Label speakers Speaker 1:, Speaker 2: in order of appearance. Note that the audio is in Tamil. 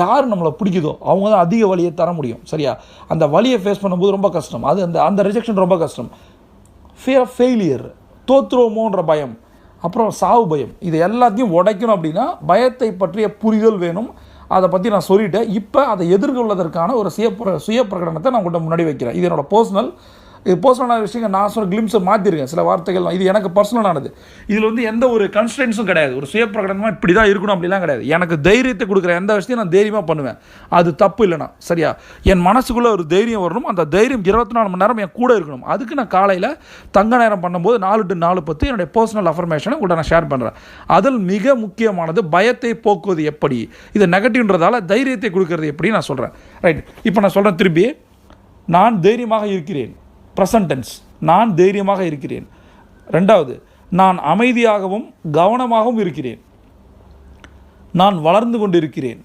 Speaker 1: யார் நம்மளை பிடிக்குதோ அவங்க தான் அதிக வழியை தர முடியும். சரியா? அந்த வழியை ஃபேஸ் பண்ணும்போது ரொம்ப கஷ்டம். அது அந்த அந்த ரிஜெக்ஷன் ரொம்ப கஷ்டம். ஃபியர் ஆஃப் ஃபெயிலியர் தோத்துருவோமோன்ற பயம் அப்புறம் சாவு பயம். இது எல்லாத்தையும் உடைக்கணும் அப்படின்னா பயத்தை பற்றிய புரிதல் வேணும். அதை பற்றி நான் சொல்லிட்டேன். இப்போ அதை எதிர்கொள்வதற்கான ஒரு சுய சுய பிரகடனத்தை நான் உங்கள்கிட்ட முன்னாடி வைக்கிறேன். இது என்னோடய பர்சனல் இது பர்சனலான விஷயங்கள் நான் சொன்ன கிளிம்ஸை மாற்றிருக்கேன் சில வார்த்தைகள் இது எனக்கு பர்சனலானது இதில் வந்து எந்த ஒரு கன்ஸ்டன்ஸும் கிடையாது. ஒரு சுய பிரகடனமாக இப்படி தான் இருக்கணும் அப்படிலாம் கிடையாது. எனக்கு தைரியத்தை கொடுக்குற எந்த விஷயத்தையும் நான் தைரியமாக பண்ணுவேன். அது தப்பு இல்லைனா சரியா? என் மனசுக்குள்ளே ஒரு தைரியம் வரணும். அந்த தைரியம் இருபத்தி நாலு மணி நேரம் என் கூட இருக்கணும். அதுக்கு நான் காலையில் தங்க நேரம் பண்ணும்போது நாலு டு நாலு பத்து என்னுடைய பர்சனல் அஃபர்மேஷனை கூட நான் ஷேர் பண்ணுறேன் அதில் மிக முக்கியமானது பயத்தை போக்குவது எப்படி? இது நெகட்டிவ்ன்றதால தைரியத்தை கொடுக்கறது எப்படி நான் சொல்கிறேன் ரைட் இப்போ நான் சொல்கிறேன் திரும்பி. நான் தைரியமாக இருக்கிறேன். ப்ரெசன்டென்ஸ் நான் தைரியமாக இருக்கிறேன். ரெண்டாவது நான் அமைதியாகவும் கவனமாகவும் இருக்கிறேன். நான் வளர்ந்து கொண்டிருக்கிறேன்.